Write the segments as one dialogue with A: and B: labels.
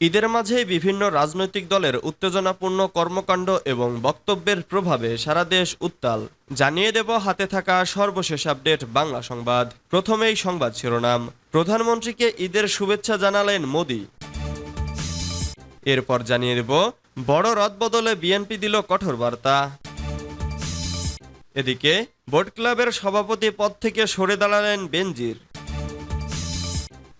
A: ঈদের মাঝে বিভিন্ন রাজনৈতিক দলের উত্তেজনাপূর্ণ কর্মকাণ্ড এবং বক্তব্যের প্রভাবে সারা দেশ উত্তাল। জানিয়ে দেব হাতে থাকা সর্বশেষ আপডেট বাংলা সংবাদ। প্রথমেই সংবাদ শিরোনাম। প্রধানমন্ত্রীকে ঈদের শুভেচ্ছা জানালেন মোদি। এরপর জানিয়ে দেব, বড় রদ বদলে বিএনপি দিল কঠোর বার্তা। এদিকে, বোট ক্লাবের সভাপতি পদ থেকে সরে দাঁড়ালেন বেনজির।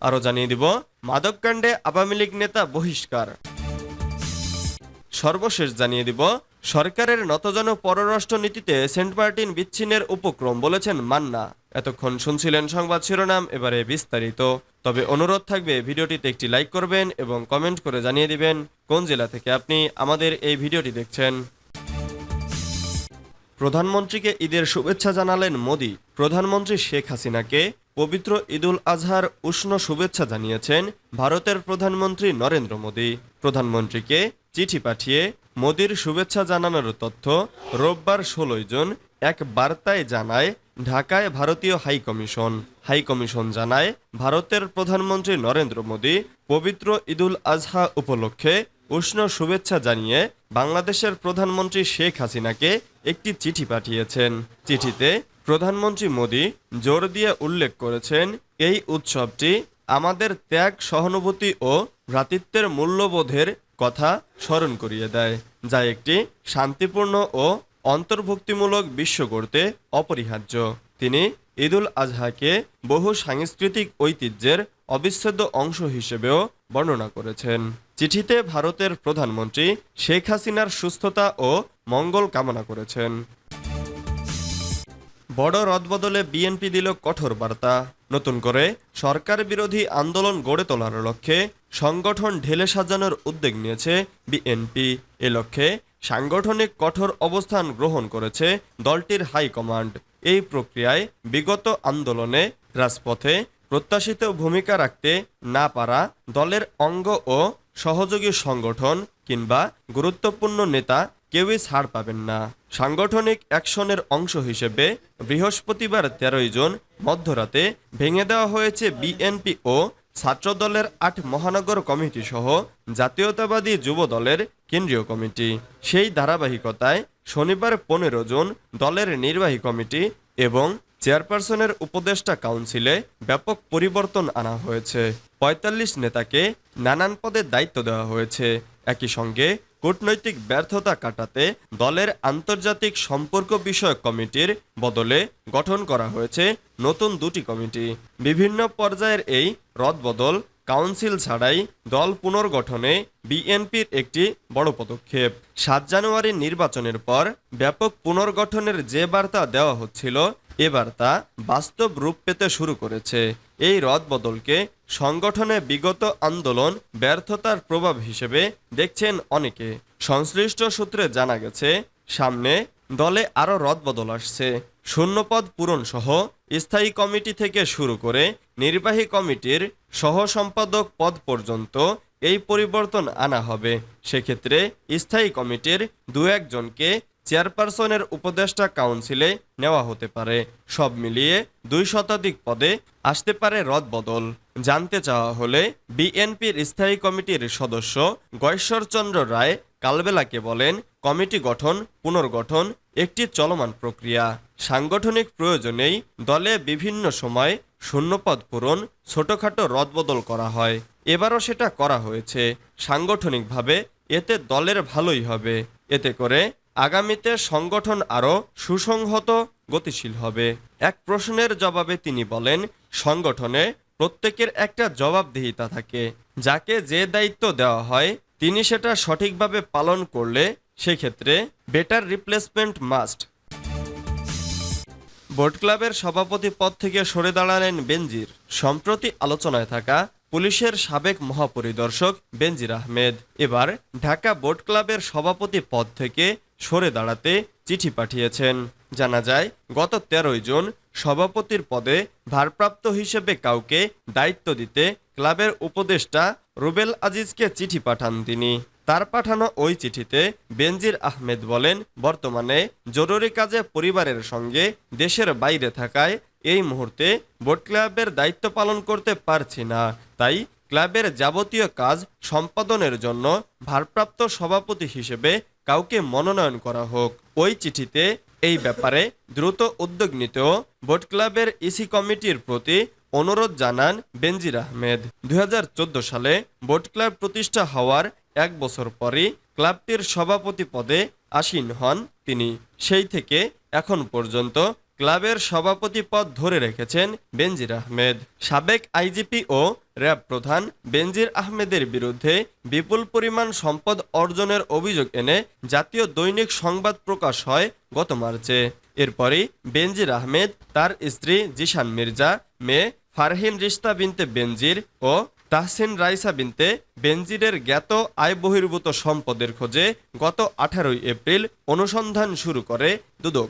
A: আরও জানিয়ে দিব। মাদককাণ্ডে আওয়ামী লীগ নেতা বহিষ্কার। সর্বশেষ জানিয়ে দিব, সরকারের নতজন পররাষ্ট্র নীতিতে সেন্ট মার্টিন বিচ্ছিন্নের উপক্রম বলেছেন মান্না। এতক্ষণ শুনছিলেন সংবাদ শিরোনাম, এবারে বিস্তারিত। তবে অনুরোধ থাকবে, ভিডিওটিতে একটি লাইক করবেন এবং কমেন্ট করে জানিয়ে দিবেন কোন জেলা থেকে আপনি আমাদের এই ভিডিওটি দেখছেন। প্রধানমন্ত্রীকে ঈদের শুভেচ্ছা জানালেন মোদি। প্রধানমন্ত্রী শেখ হাসিনাকে পবিত্র ঈদুল আজহার উষ্ণ শুভেচ্ছা জানিয়েছেন ভারতের প্রধানমন্ত্রী নরেন্দ্র মোদী। প্রধানমন্ত্রীকে চিঠি পাঠিয়ে মোদীর শুভেচ্ছা জানানোর তথ্য রোববার ষোলোই জুন এক বার্তায় জানায় ঢাকায় ভারতীয় হাই কমিশন হাই কমিশন জানায় ভারতের প্রধানমন্ত্রী নরেন্দ্র মোদী পবিত্র ঈদুল আজহা উপলক্ষে উষ্ণ শুভেচ্ছা জানিয়ে বাংলাদেশের প্রধানমন্ত্রী শেখ হাসিনাকে একটি চিঠি পাঠিয়েছেন। চিঠিতে প্রধানমন্ত্রী মোদী জোর দিয়ে উল্লেখ করেছেন, এই উৎসবটি আমাদের ত্যাগ, সহানুভূতি ও ভ্রাতৃত্বের মূল্যবোধের কথা স্মরণ করিয়ে দেয়, যা একটি শান্তিপূর্ণ ও অন্তর্ভুক্তিমূলক বিশ্ব গড়তে অপরিহার্য। তিনি ঈদুল আজহাকে বহু সাংস্কৃতিক ঐতিহ্যের অবিচ্ছেদ্য অংশ হিসেবেও বর্ণনা করেছেন। চিঠিতে ভারতের প্রধানমন্ত্রী শেখ হাসিনার সুস্থতা ও মঙ্গল কামনা করেছেন। বড় রদবদলে বিএনপি দিল কঠোর বার্তা। নতুন করে সরকার বিরোধী আন্দোলন গড়ে তোলার লক্ষ্যে সংগঠন ঢেলে সাজানোর উদ্যোগ নিয়েছে বিএনপি। এ লক্ষ্যে সাংগঠনিক কঠোর অবস্থান গ্রহণ করেছে দলটির হাইকমান্ড। এই প্রক্রিয়ায় বিগত আন্দোলনে রাজপথে প্রত্যাশিত ভূমিকা রাখতে না পারা দলের অঙ্গ ও সহযোগী সংগঠন কিংবা গুরুত্বপূর্ণ নেতা কেউই ছাড় পাবেন না। সাংগঠনিক অ্যাকশনের অংশ হিসেবে বৃহস্পতিবার তেরোই জুন মধ্যরাতে ভেঙে দেওয়া হয়েছে বিএনপি ও ছাত্রদলের আট মহানগর কমিটি সহ জাতীয়তাবাদী যুব দলের কেন্দ্রীয় কমিটি। সেই ধারাবাহিকতায় শনিবার পনেরো জুন দলের নির্বাহী কমিটি এবং চেয়ারপারসনের উপদেষ্টা কাউন্সিলে ব্যাপক পরিবর্তন আনা হয়েছে। ৪৫ নেতাকে নানান পদে দায়িত্ব দেওয়া হয়েছে। একই সঙ্গে কূটনৈতিক ব্যর্থতা কাটাতে দলের আন্তর্জাতিক সম্পর্ক বিষয়ক কমিটির বদলে গঠন করা হয়েছে নতুন দুটি কমিটি। বিভিন্ন পর্যায়ের এই রদবদল কাউন্সিল ছাড়াই দল পুনর্গঠনে বিএনপির একটি বড় পদক্ষেপ। সাত জানুয়ারি নির্বাচনের পর ব্যাপক পুনর্গঠনের যে বার্তা দেওয়া হচ্ছিল এবার তা বাস্তব রূপ পেতে শুরু করেছে। এই রদবদলকে সংগঠনে বিগত আন্দোলন ব্যর্থতার প্রভাব হিসেবে দেখছেন অনেকে। সংশ্লিষ্ট সূত্রে জানা গেছে, সামনে দলে আরও রদবদল আসছে। শূন্যপদ পূরণ সহ স্থায়ী কমিটি থেকে শুরু করে নির্বাহী কমিটির সহ সম্পাদক পদ পর্যন্ত এই পরিবর্তন আনা হবে। সেক্ষেত্রে স্থায়ী কমিটির দু একজনকে চেয়ারপারসনের উপদেষ্টা কাউন্সিলে নেওয়া হতে পারে। সব মিলিয়ে দুই শতাধিক পদে আসতে পারে রদবদল। জানতে চাওয়া হলে বিএনপির স্থায়ী কমিটির সদস্য গয়েশ্বরচন্দ্র রায় কালবেলাকে বলেন, কমিটি গঠন, পুনর্গঠন একটি চলমান প্রক্রিয়া। সাংগঠনিক প্রয়োজনেই দলে বিভিন্ন সময় শূন্যপদ পূরণ, ছোটখাটো রদবদল করা হয়। এবারও সেটা করা হয়েছে। সাংগঠনিকভাবে এতে দলের ভালোই হবে। এতে করে আগামীতে সংগঠন আরও সুসংহত, গতিশীল হবে। এক প্রশ্নের জবাবে তিনি বলেন, সংগঠনে প্রত্যেকের একটা জবাবদিহিতা থাকে। যাকে যে দায়িত্ব দেওয়া হয়, তিনি সেটা সঠিকভাবে পালন করলে সেক্ষেত্রে বেটার রিপ্লেসমেন্ট মাস্ট বোর্ড ক্লাবের সভাপতি পদ থেকে সরে দাঁড়ালেন বেনজির। সম্প্রতি আলোচনায় থাকা পুলিশের সাবেক মহাপরিদর্শক বেনজির আহমেদ। এবার ঢাকা বোট ক্লাবের সভাপতি পদ থেকে সরে দাঁড়াতে চিঠি পাঠিয়েছেন। জানা যায়, গত তেরোই জুন সভাপতির পদে ভারপ্রাপ্ত হিসেবে কাউকে দায়িত্ব দিতে ক্লাবের উপদেষ্টা রুবেল আজিজকে চিঠি পাঠান তিনি। তার পাঠানো ওই চিঠিতে বেনজির আহমেদ বলেন, বর্তমানে জরুরি কাজে পরিবারের সঙ্গে দেশের বাইরে থাকায় এই মুহূর্তে বোট ক্লাবের দায়িত্ব পালন করতে পারছি না। তাই ক্লাবের যাবতীয় কাজ সম্পাদনের জন্য ভারপ্রাপ্ত সভাপতি হিসেবে কাউকে মনোনয়ন করা হোক। ওই চিঠিতে এই ব্যাপারে দ্রুত উদ্যোগ নিতেও বোট ক্লাবের ইসি কমিটির প্রতি অনুরোধ জানান বেনজির আহমেদ। দু হাজার চোদ্দ সালে বোট ক্লাব প্রতিষ্ঠা হওয়ার এক বছর পরই ক্লাবটির সভাপতি পদে আসীন হন তিনি। সেই থেকে এখন পর্যন্ত ক্লাবের সভাপতি পদ ধরে রেখেছেন বেনজির আহমেদ। সাবেক আইজিপি ও র্যাব প্রধান বেনজির আহমেদের বিরুদ্ধে বিপুল পরিমাণ সম্পদ অর্জনের অভিযোগ এনে জাতীয় দৈনিক সংবাদ প্রকাশ হয় গত মার্চে। এরপরই বেনজির আহমেদ, তার স্ত্রী জিশান মির্জা, মেয়ে ফারহিন রিস্তা বিনতে বেনজির ও তাহসিন রাইসা বিনতে বেনজিরের জ্ঞাত আয় বহির্ভূত সম্পদের খোঁজে গত আঠারোই এপ্রিল অনুসন্ধান শুরু করে দুদক।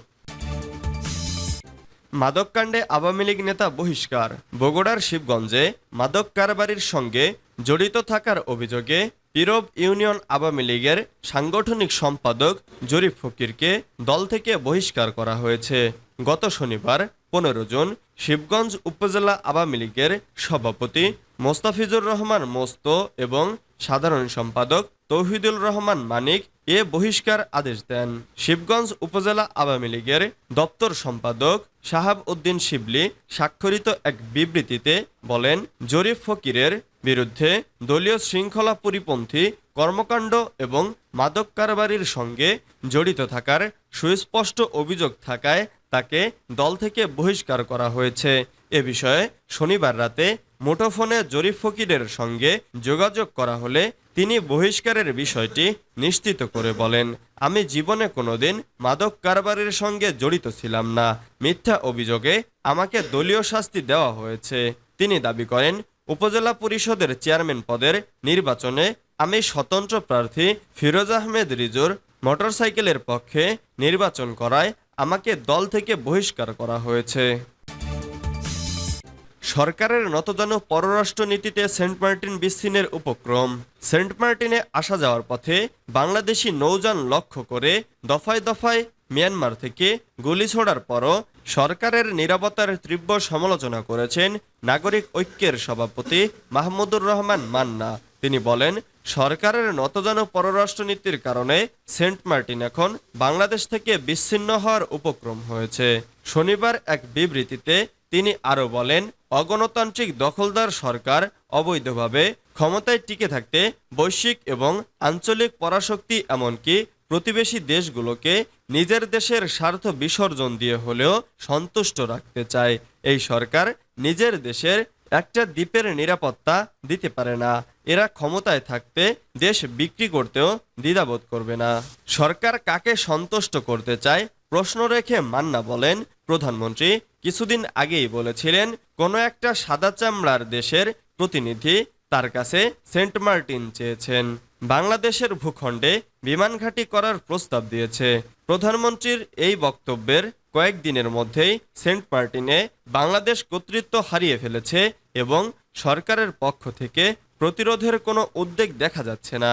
A: মাদককাণ্ডে আওয়ামী লীগ নেতা বহিষ্কার। বগুড়ার শিবগঞ্জে মাদক কারবারির সঙ্গে জড়িত থাকার অভিযোগে পিরব ইউনিয়ন আওয়ামী লীগের সাংগঠনিক সম্পাদক জরিফ ফকিরকে দল থেকে বহিষ্কার করা হয়েছে। গত শনিবার পনেরো জুন শিবগঞ্জ উপজেলা আওয়ামী লীগের সভাপতি মোস্তাফিজুর রহমান মোস্ত এবং সাধারণ সম্পাদক তৌহিদুল রহমান মানিক এ বহিষ্কার আদেশ দেন। শিবগঞ্জ উপজেলা আওয়ামী লীগের দপ্তর সম্পাদক শাহাব উদ্দিন শিবলি স্বাক্ষরিত এক বিবৃতিতে বলেন জরিফ ফকিরের বিরুদ্ধে দলীয় শৃঙ্খলা পরিপন্থী কর্মকাণ্ড এবং মাদক কারবারির সঙ্গে জড়িত থাকার সুস্পষ্ট অভিযোগ থাকায় তাকে দল থেকে বহিষ্কার করা হয়েছে। এ বিষয়ে শনিবার রাতে মুঠোফোনে জরিফ ফকিরের সঙ্গে যোগাযোগ করা হলে তিনি বহিষ্কারের বিষয়টি নিশ্চিত করে বলেন, আমি জীবনে কোনোদিন মাদক কারবারের সঙ্গে জড়িত ছিলাম না। মিথ্যা অভিযোগে আমাকে দলীয় শাস্তি দেওয়া হয়েছে। তিনি দাবি করেন, উপজেলা পরিষদের চেয়ারম্যান পদের নির্বাচনে আমি স্বতন্ত্র প্রার্থী ফিরোজ আহমেদ রিজুর মোটরসাইকেলের পক্ষে নির্বাচন করায় আমাকে দল থেকে বহিষ্কার করা হয়েছে। সরকারের নতজানু পররাষ্ট্রনীতিতে সেন্ট মার্টিন বিচ্ছিন্নের উপক্রম। সেন্ট মার্টিনে আসা যাওয়ার পথে বাংলাদেশি নৌযান লক্ষ্য করে দফায় দফায় মিয়ানমার থেকে গুলি ছোড়ার পরও সরকারের নিরাপত্তার তীব্র সমালোচনা করেছেন নাগরিক ঐক্যের সভাপতি মাহমুদুর রহমান মান্না। তিনি বলেন, সরকারের নতজানু পররাষ্ট্রনীতির কারণে সেন্ট মার্টিন এখন বাংলাদেশ থেকে বিচ্ছিন্ন হওয়ার উপক্রম হয়েছে। শনিবার এক বিবৃতিতে তিনি আরও বলেন, অগণতান্ত্রিক দখলদার সরকার অবৈধভাবে ক্ষমতায় টিকে থাকতে বৈশ্বিক এবং আঞ্চলিক পরাশক্তি এমনকি প্রতিবেশী দেশগুলোকে নিজের দেশের স্বার্থ বিসর্জন দিয়ে হলেও সন্তুষ্ট রাখতে চায়। এই সরকার নিজের দেশের একটা দ্বীপের নিরাপত্তা দিতে পারে না। এরা ক্ষমতায় থাকতে দেশ বিক্রি করতেও দ্বিধাবোধ করবে না। সরকার কাকে সন্তুষ্ট করতে চায় প্রশ্ন রেখে মান্না বলেন, প্রধানমন্ত্রী কিছুদিন আগেই বলেছিলেন, কোনো একটা সাদা চামড়ার দেশের প্রতিনিধি তার কাছে সেন্ট মার্টিন চেয়েছেন। বাংলাদেশের ভূখণ্ডে বিমান ঘাঁটি করার প্রস্তাব দিয়েছে। প্রধানমন্ত্রীর এই বক্তব্যের কয়েকদিনের মধ্যেই সেন্ট মার্টিনে বাংলাদেশ কর্তৃত্ব হারিয়ে ফেলেছে এবং সরকারের পক্ষ থেকে প্রতিরোধের কোনো উদ্বেগ দেখা যাচ্ছে না।